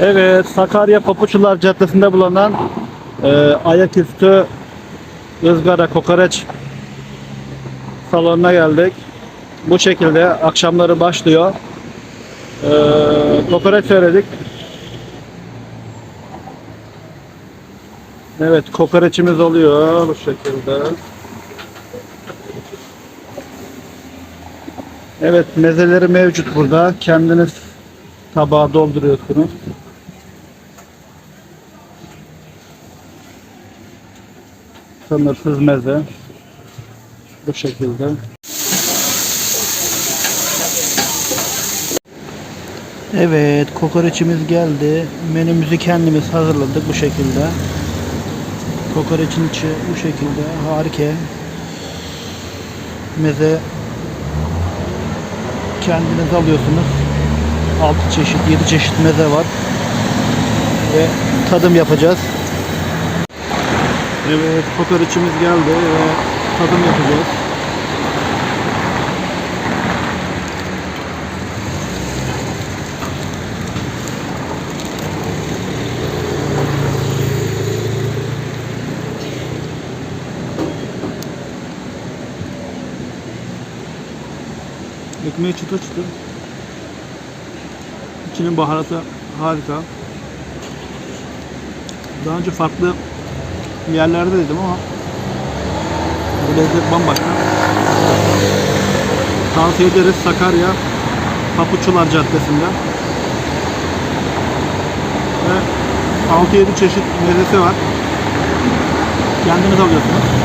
Evet, Sakarya Papuçular Caddesi'nde bulunan e, ayaküstü ızgara kokoreç salonuna geldik. Bu şekilde akşamları başlıyor. E, kokoreç söyledik. Evet, kokoreçimiz oluyor bu şekilde. Evet, mezeleri mevcut burada. Kendiniz tabağa dolduruyorsunuz. Sınırsız meze. Bu şekilde. Evet, kokoreçimiz geldi. Menümüzü kendimiz hazırladık bu şekilde. Kokoreçin içi bu şekilde harika. Meze kendiniz alıyorsunuz. 6 çeşit, 7 çeşit meze var. Ve tadım yapacağız. Evet, kokoreçimiz geldi ve tadım yapacağız. Ekmeği çıtır çıtır. İçinin baharatı harika. Daha önce farklı yerlerde dedim ama bu lezzet bambaşka. Tavsiye ederiz Sakarya Papuçular Caddesi'nde. Ve 6-7 çeşit mezesi var. Kendiniz alıyorsunuz.